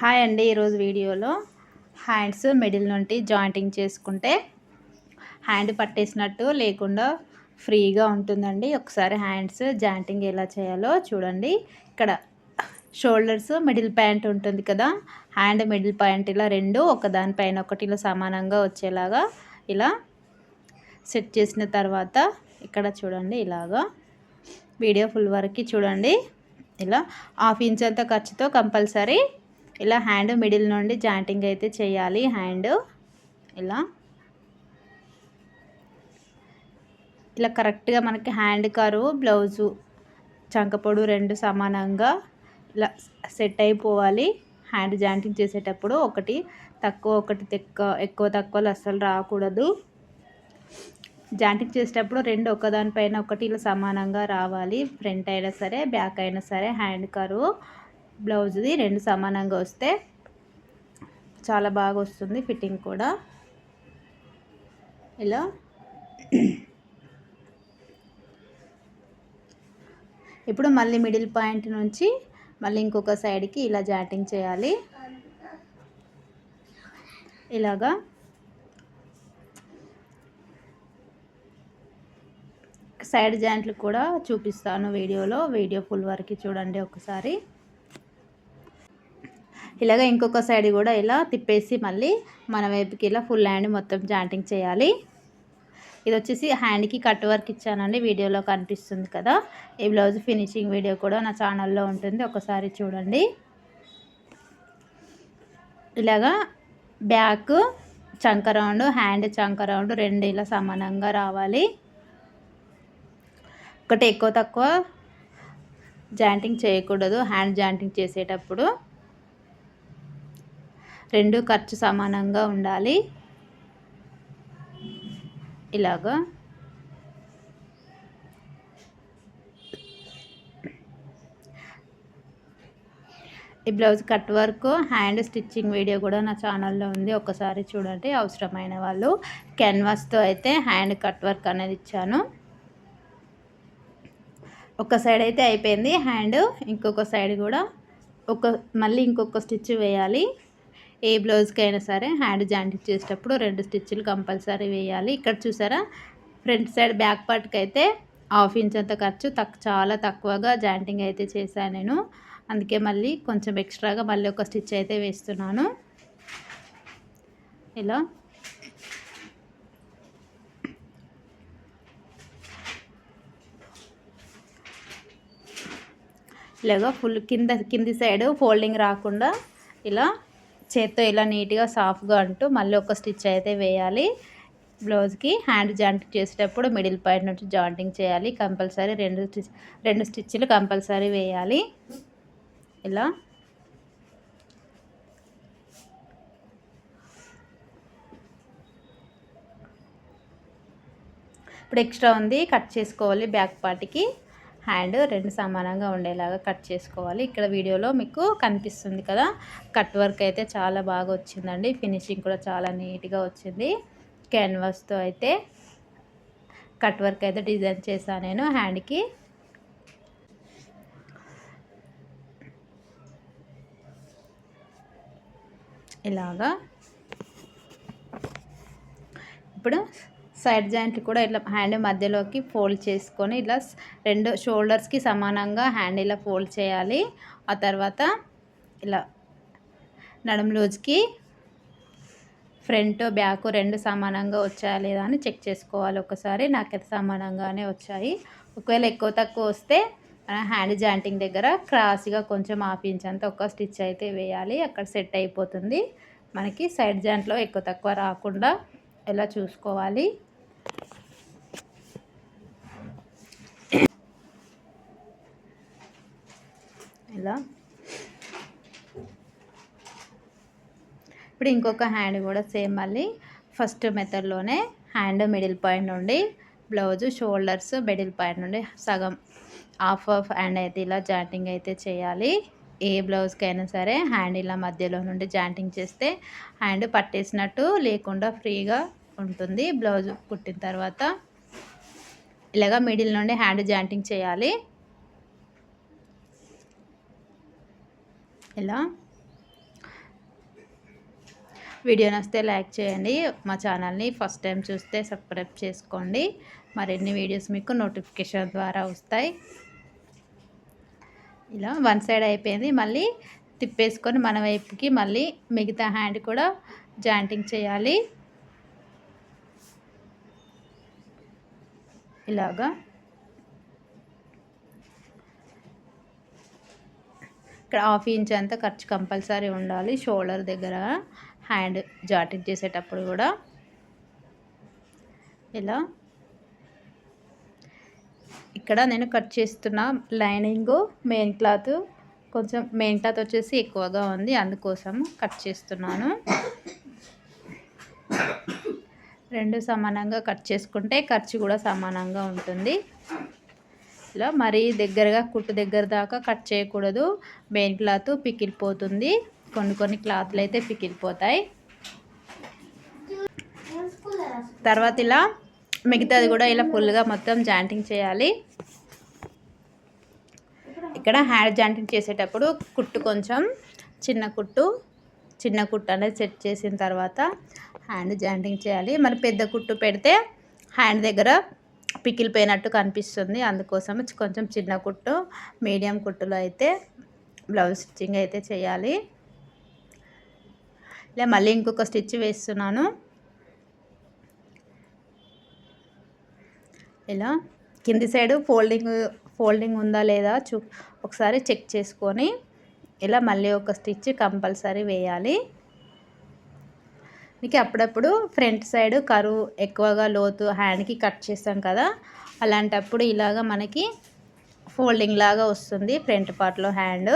Hi అండి ఈరోజు వీడియోలో హ్యాండ్స్ మిడిల్ నుండి జాయింటింగ్ చేసుకుంటే హ్యాండ్ పట్టేసినట్టు లేకుండా ఫ్రీగా ఉంటుందండి. ఒకసారి హ్యాండ్స్ జాయింటింగ్ ఎలా చేయాలో చూడండి. ఇక్కడ షోల్డర్స్ మిడిల్ ప్యాంట్ ఉంటుంది కదా హ్యాండ్ మిడిల్ ప్యాంట్ ఇలా రెండు ఒకదానిపైన ఒకటి ఇలా సమానంగా వచ్చేలాగా ఇలా సెట్ చేసిన తర్వాత ఇక్కడ చూడండి ఇలాగా వీడియో ఫుల్ వరకు చూడండి. ఇలా హాఫ్ ఇంచ్ అంత ఖర్చుతో కంపల్సరీ ఇలా హ్యాండ్ మిడిల్ నుండి జాయింటింగ్ అయితే చేయాలి. హ్యాండ్ ఇలా. ఇలా కరెక్ట్గా మనకి హ్యాండ్ కరువు బ్లౌజు చంకపొడు రెండు సమానంగా ఇలా సెట్ అయిపోవాలి. హ్యాండ్ జాయింటింగ్ చేసేటప్పుడు ఒకటి తక్కువ ఒకటి తెక్క ఎక్కువ తక్కువలు అస్సలు రాకూడదు. జాయింటింగ్ చేసేటప్పుడు రెండు ఒకదానిపైన ఒకటి ఇలా సమానంగా రావాలి. ఫ్రంట్ అయినా సరే బ్యాక్ అయినా సరే హ్యాండ్ కరువు బ్లౌజ్ది రెండు సమానంగా వస్తే చాలా బాగా వస్తుంది ఫిట్టింగ్ కూడా. ఇలా. ఇప్పుడు మళ్ళీ మిడిల్ పాయింట్ నుంచి మళ్ళీ ఇంకొక సైడ్కి ఇలా జాటింగ్ చేయాలి. ఇలాగా. సైడ్ జాయింట్లు కూడా చూపిస్తాను వీడియోలో. వీడియో ఫుల్ వరకు చూడండి ఒకసారి. ఇలాగ ఇంకొక సైడ్ కూడా ఇలా తిప్పేసి మళ్ళీ మన వైపుకి ఇలా ఫుల్ హ్యాండ్ మొత్తం జాయింటింగ్ చేయాలి. ఇది వచ్చేసి హ్యాండ్కి కట్ వర్క్ ఇచ్చానండి వీడియోలో కనిపిస్తుంది కదా. ఈ బ్లౌజ్ ఫినిషింగ్ వీడియో కూడా నా ఛానల్లో ఉంటుంది ఒకసారి చూడండి. ఇలాగా బ్యాక్ చంక రౌండ్ హ్యాండ్ చంక రౌండ్ రెండు ఇలా సమానంగా రావాలి. ఒకటి ఎక్కువ తక్కువ జాయింటింగ్ చేయకూడదు హ్యాండ్ జాయింటింగ్ చేసేటప్పుడు. రెండు ఖర్చు సమానంగా ఉండాలి. ఇలాగా. ఈ blouse cut work hand stitching video కూడా నా ఛానల్లో ఉంది. ఒకసారి చూడండి అవసరమైన వాళ్ళు. కెన్వాస్తో అయితే హ్యాండ్ కట్ వర్క్ అనేది ఇచ్చాను. ఒక సైడ్ అయితే అయిపోయింది హ్యాండ్ ఇంకొక సైడ్ కూడా ఒక మళ్ళీ ఇంకొక స్టిచ్ వేయాలి. ఏ బ్లౌజ్కి అయినా సరే హ్యాండ్ జాయింట్ చేసేటప్పుడు రెండు స్టిచ్లు కంపల్సరీ వేయాలి. ఇక్కడ చూసారా? ఫ్రంట్ సైడ్ బ్యాక్ పార్ట్కి అయితే హాఫ్ ఇంచ్ అంత ఖర్చు తక్ చాలా తక్కువగా జాయింటింగ్ అయితే చేశాను నేను. అందుకే మళ్ళీ కొంచెం ఎక్స్ట్రాగా మళ్ళీ ఒక స్టిచ్ అయితే వేస్తున్నాను. ఇలా. ఇలాగా ఫుల్ కింద కింది సైడ్ ఫోల్డింగ్ రాకుండా ఇలా చేత్తో ఇలా నీట్గా సాఫ్ట్గా అంటూ మళ్ళీ ఒక స్టిచ్ అయితే వేయాలి. బ్లౌజ్కి హ్యాండ్ జాయింటింగ్ చేసేటప్పుడు మిడిల్ పాయింట్ నుంచి జాయింటింగ్ చేయాలి. కంపల్సరీ రెండు స్టిచ్ రెండు స్టిచ్లు కంపల్సరీ వేయాలి. ఇలా. ఇప్పుడు ఎక్స్ట్రా ఉంది కట్ చేసుకోవాలి బ్యాక్ పార్ట్కి. హ్యాండ్ రెండు సమానంగా ఉండేలాగా కట్ చేసుకోవాలి. ఇక్కడ వీడియోలో మీకు కనిపిస్తుంది కదా కట్ వర్క్ అయితే చాలా బాగా వచ్చిందండి. ఫినిషింగ్ కూడా చాలా నీట్గా వచ్చింది. క్యాన్వాస్తో అయితే కట్ వర్క్ అయితే డిజైన్ చేశాను నేను హ్యాండ్కి. ఇలాగా. ఇప్పుడు సైడ్ జాయింట్లు కూడా ఇట్లా హ్యాండ్ మధ్యలోకి ఫోల్డ్ చేసుకొని ఇట్లా రెండు షోల్డర్స్కి సమానంగా హ్యాండ్ ఇలా ఫోల్డ్ చేయాలి. ఆ తర్వాత ఇలా నడుము లూజ్కి ఫ్రంట్ బ్యాక్ రెండు సమానంగా వచ్చాయా లేదా అని చెక్ చేసుకోవాలి ఒకసారి. నాకైతే సమానంగానే వచ్చాయి. ఒకవేళ ఎక్కువ తక్కువ వస్తే హ్యాండ్ జాయింటింగ్ దగ్గర క్రాస్గా కొంచెం ఆపించంత ఒక స్టిచ్ అయితే వేయాలి. అక్కడ సెట్ అయిపోతుంది. మనకి సైడ్ జాయింట్లో ఎక్కువ తక్కువ రాకుండా ఎలా చూసుకోవాలి? ఇలా. ఇప్పుడు ఇంకొక హ్యాండ్ కూడా సేమ్ మళ్ళీ. ఫస్ట్ మెథడ్లోనే హ్యాండ్ మిడిల్ పాయింట్ నుండి బ్లౌజ్ షోల్డర్స్ మిడిల్ పాయింట్ నుండి సగం హాఫ్ ఆఫ్ హ్యాండ్ అయితే ఇలా జాయింటింగ్ అయితే చేయాలి. ఏ బ్లౌజ్కి అయినా సరే హ్యాండ్ ఇలా మధ్యలో నుండి జాయింటింగ్ చేస్తే హ్యాండ్ పట్టేసినట్టు లేకుండా ఫ్రీగా ఉంటుంది. బ్లౌజ్ కుట్టిన తర్వాత ఇలాగ మిడిల్ నుండి హ్యాండ్ జాయింటింగ్ చేయాలి. ఇలా. వీడియో నచ్చితే లైక్ చేయండి. మా ఛానల్ని ఫస్ట్ టైం చూస్తే సబ్స్క్రైబ్ చేసుకోండి. మరిన్ని వీడియోస్ మీకు నోటిఫికేషన్ ద్వారా వస్తాయి. ఇలా వన్ సైడ్ అయిపోయింది. మళ్ళీ తిప్పేసుకొని మన వైపుకి మళ్ళీ మిగతా హ్యాండ్ కూడా జాయింటింగ్ చేయాలి. ఇలాగా. ఇక్కడ హాఫ్ ఇంచ్ అంతా ఖర్చు కంపల్సరీ ఉండాలి. షోల్డర్ దగ్గర హ్యాండ్ జాటింగ్ చేసేటప్పుడు కూడా. ఇలా. ఇక్కడ నేను కట్ చేస్తున్న లైనింగ్ మెయిన్ క్లాత్ కొంచెం మెయిన్ క్లాత్ వచ్చేసి ఎక్కువగా ఉంది. అందుకోసం కట్ చేస్తున్నాను. రెండు సమానంగా కట్ చేసుకుంటే ఖర్చు కూడా సమానంగా ఉంటుంది. ఇలా మరీ దగ్గరగా కుట్టు దగ్గర దాకా కట్ చేయకూడదు. మెయిన్ క్లాత్ పికిలిపోతుంది. కొన్ని కొన్ని క్లాత్లు అయితే పికిలిపోతాయి. తర్వాత ఇలా మిగతాది కూడా ఇలా ఫుల్గా మొత్తం జాయింటింగ్ చేయాలి. ఇక్కడ హ్యాండ్ జాయింటింగ్ చేసేటప్పుడు కుట్టు కొంచెం చిన్న కుట్టు చిన్న కుట్టు అనేది సెట్ చేసిన తర్వాత హ్యాండ్ జాయింటింగ్ చేయాలి. మరి పెద్ద కుట్టు పెడితే హ్యాండ్ దగ్గర పికిలిపోయినట్టు కనిపిస్తుంది. అందుకోసం కొంచెం చిన్న కుట్టు మీడియం కుట్టులో అయితే బ్లౌజ్ స్టిచ్చింగ్ అయితే చేయాలి. ఇలా మళ్ళీ ఇంకొక స్టిచ్ వేస్తున్నాను. ఇలా కింది సైడు ఫోల్డింగ్ ఫోల్డింగ్ ఉందా లేదా చూ ఒకసారి చెక్ చేసుకొని ఇలా మళ్ళీ ఒక స్టిచ్ కంపల్సరీ వేయాలి. మీకు అప్పుడప్పుడు ఫ్రంట్ సైడ్ కరువు ఎక్కువగా లోతు హ్యాండ్కి కట్ చేస్తాం కదా అలాంటప్పుడు ఇలాగ మనకి ఫోల్డింగ్ లాగా వస్తుంది ఫ్రంట్ పార్ట్లో హ్యాండ్.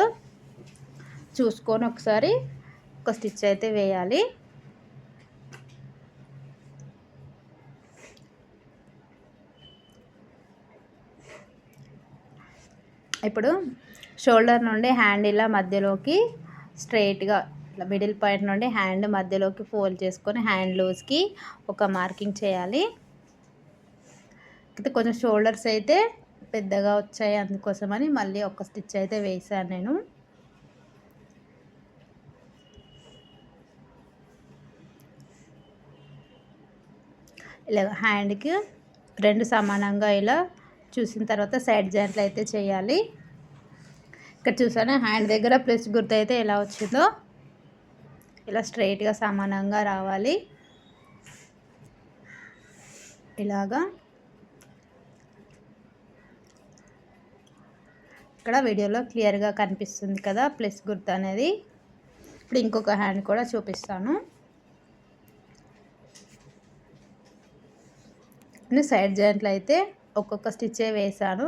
చూసుకొని ఒకసారి ఒక స్టిచ్ అయితే వేయాలి. ఇప్పుడు షోల్డర్ నుండి హ్యాండ్ ఇలా మధ్యలోకి స్ట్రైట్గా ఇట్లా మిడిల్ పాయింట్ నుండి హ్యాండ్ మధ్యలోకి ఫోల్డ్ చేసుకొని హ్యాండ్ లూజ్కి ఒక మార్కింగ్ చేయాలి. అయితే కొంచెం షోల్డర్స్ అయితే పెద్దగా వచ్చాయి అందుకోసమని మళ్ళీ ఒక స్టిచ్ అయితే వేసాను నేను. ఇలా హ్యాండ్కి రెండు సమానంగా ఇలా చూసిన తర్వాత సైడ్ జాయింట్లు అయితే చేయాలి. ఇక్కడ చూసాను హ్యాండ్ దగ్గర ప్లస్ గుర్తు అయితే ఎలా వచ్చిందో? ఇలా స్ట్రైట్గా సమానంగా రావాలి. ఇలాగా. ఇక్కడ వీడియోలో క్లియర్గా కనిపిస్తుంది కదా ప్లస్ గుర్తు అనేది. ఇప్పుడు ఇంకొక హ్యాండ్ కూడా చూపిస్తాను. నేను సైడ్ జాయింట్లు అయితే ఒక్కొక్క స్టిచ్చే వేసాను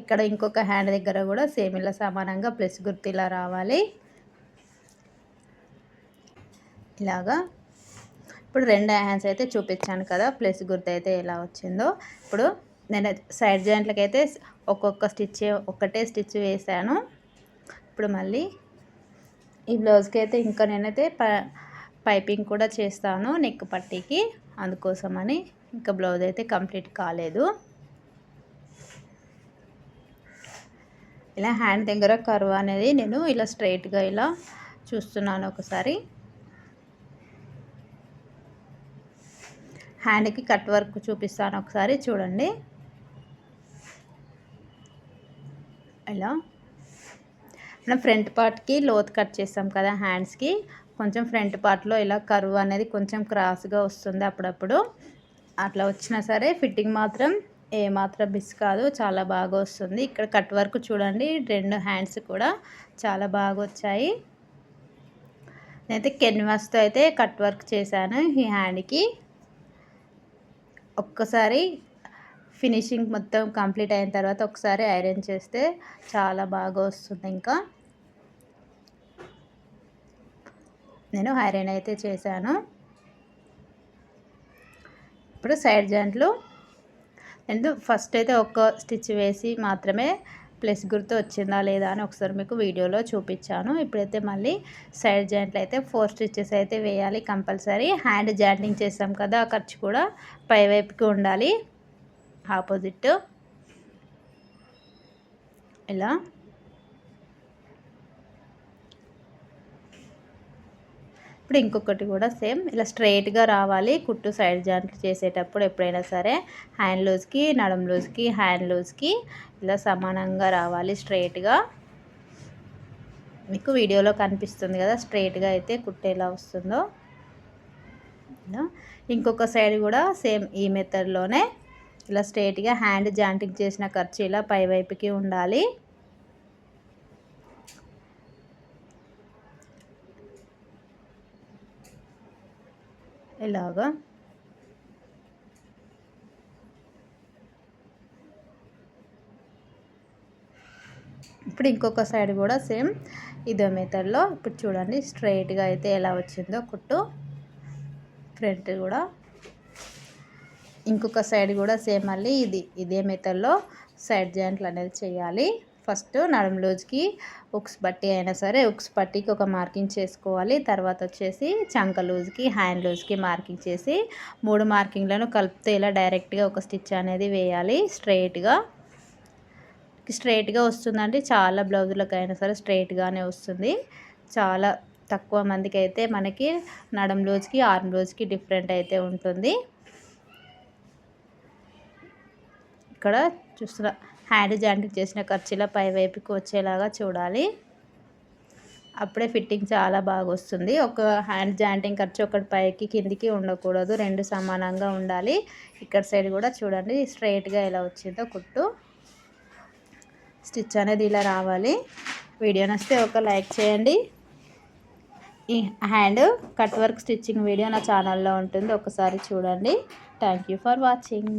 ఇక్కడ ఇంకొక హ్యాండ్ దగ్గర కూడా సేమ్ ఇలా సమానంగా ప్లస్ గుర్తు ఇలా రావాలి. ఇలాగా ఇప్పుడు రెండు హ్యాండ్స్ అయితే చూపించాను కదా ప్లస్ గుర్తు అయితే ఎలా వచ్చిందో. ఇప్పుడు నేను సైడ్ జాయింట్లకి అయితే ఒక్కొక్క స్టిచ్ ఒక్కటే స్టిచ్ వేసాను. ఇప్పుడు మళ్ళీ ఈ బ్లౌజ్కి అయితే ఇంకా నేనైతే పైపింగ్ కూడా చేస్తాను నెక్ పట్టీకి. అందుకోసమని ఇంకా బ్లౌజ్ అయితే కంప్లీట్ కాలేదు. ఇలా హ్యాండ్ దగ్గర కర్వ్ అనేది నేను ఇలా స్ట్రైట్గా ఇలా చూస్తున్నాను ఒకసారి. హ్యాండ్కి కట్ వర్క్ చూపిస్తాను ఒకసారి చూడండి. ఇలా. మనం ఫ్రంట్ పార్ట్కి లోత్ కట్ చేస్తాం కదా హ్యాండ్స్కి. కొంచెం ఫ్రంట్ పార్ట్లో ఇలా కరువు అనేది కొంచెం క్రాస్గా వస్తుంది అప్పుడప్పుడు. అట్లా వచ్చినా సరే ఫిట్టింగ్ మాత్రం ఏమాత్రం మిస్ కాదు చాలా బాగా వస్తుంది. ఇక్కడ కట్ వర్క్ చూడండి రెండు హ్యాండ్స్ కూడా చాలా బాగా వచ్చాయి. నేనైతే కెన్వాస్తో అయితే కట్ వర్క్ చేశాను ఈ హ్యాండ్కి. ఒక్కసారి ఫినిషింగ్ మొత్తం కంప్లీట్ అయిన తర్వాత ఒకసారి ఐరన్ చేస్తే చాలా బాగా వస్తుంది ఇంకా. నేను ఐరన్ అయితే చేశాను. ఇప్పుడు సైడ్ జాయింట్లు. నేను ఫస్ట్ అయితే ఒక్క స్టిచ్ వేసి మాత్రమే ప్లస్ గుర్తు వచ్చిందా లేదా అని ఒకసారి మీకు వీడియోలో చూపించాను. ఇప్పుడైతే మళ్ళీ సైడ్ జాయింట్లు అయితే ఫోర్ స్టిచ్చెస్ అయితే వేయాలి కంపల్సరీ. హ్యాండ్ జాయింటింగ్ చేసాం కదా ఆ ఖర్చు కూడా పైవైపుకి ఉండాలి. ఆపోజిట్. ఇలా. ఇప్పుడు ఇంకొకటి కూడా సేమ్ ఇలా స్ట్రైట్గా రావాలి. కుట్టు సైడ్ జాయింట్లు చేసేటప్పుడు ఎప్పుడైనా సరే హ్యాండ్ లూజ్కి నడుం లూజ్కి హ్యాండ్ లూజ్కి ఇలా సమానంగా రావాలి స్ట్రైట్గా. మీకు వీడియోలో కనిపిస్తుంది కదా స్ట్రైట్గా అయితే కుట్టు ఎలా వస్తుందో. ఇంకొక సైడ్ కూడా సేమ్ ఈ మెథడ్లోనే ఇలా స్ట్రైట్గా హ్యాండ్ జాయింటింగ్ చేసిన ఖర్చు ఇలా పైవైపుకి ఉండాలి. ఇలాగా ఇప్పుడు ఇంకొక సైడ్ కూడా సేమ్ ఇదే మెథడ్లో ఇప్పుడు చూడండి స్ట్రైట్గా అయితే ఎలా వచ్చిందో కుట్టు. ఫ్రంట్ కూడా. ఇంకొక సైడ్ కూడా సేమ్ మళ్ళీ ఇది. ఇదే మెథడ్లో సైడ్ జాయింట్లు అనేది చేయాలి. ఫస్ట్ నడుము లూజ్కి ఉక్స్ పట్టి అయినా సరే ఉక్స్ పట్టికి ఒక మార్కింగ్ చేసుకోవాలి. తర్వాత వచ్చేసి చంక లూజ్కి హ్యాండ్ లూజ్కి మార్కింగ్ చేసి మూడు మార్కింగ్లను కలిపితే ఇలా డైరెక్ట్గా ఒక స్టిచ్ అనేది వేయాలి. స్ట్రైట్గా స్ట్రైట్గా వస్తుందంటే చాలా బ్లౌజులకైనా అయినా సరే స్ట్రైట్గానే వస్తుంది. చాలా తక్కువ మందికి అయితే మనకి నడం లూజ్కి ఆర్మ్ లూజ్కి డిఫరెంట్ అయితే ఉంటుంది. ఇక్కడ చూస్తున్నా. హ్యాండ్ జాయింట్ చేసిన ఖర్చుల పై వైపుకి వచ్చేలాగా చూడాలి. అప్పుడే ఫిట్టింగ్ చాలా బాగా వస్తుంది. ఒక హ్యాండ్ జాయింటింగ్ ఖర్చు ఒకటి పైకి కిందికి ఉండకూడదు. రెండు సమానంగా ఉండాలి. ఇక్కడ సైడ్ కూడా చూడండి. స్ట్రైట్గా ఎలా వచ్చిందో కుట్టు. స్టిచ్ అనేది ఇలా రావాలి. వీడియో నచ్చితే ఒక లైక్ చేయండి. ఈ hand cut work stitching video నా ఛానల్లో ఉంటుంది. ఒకసారి చూడండి. Thank you for watching.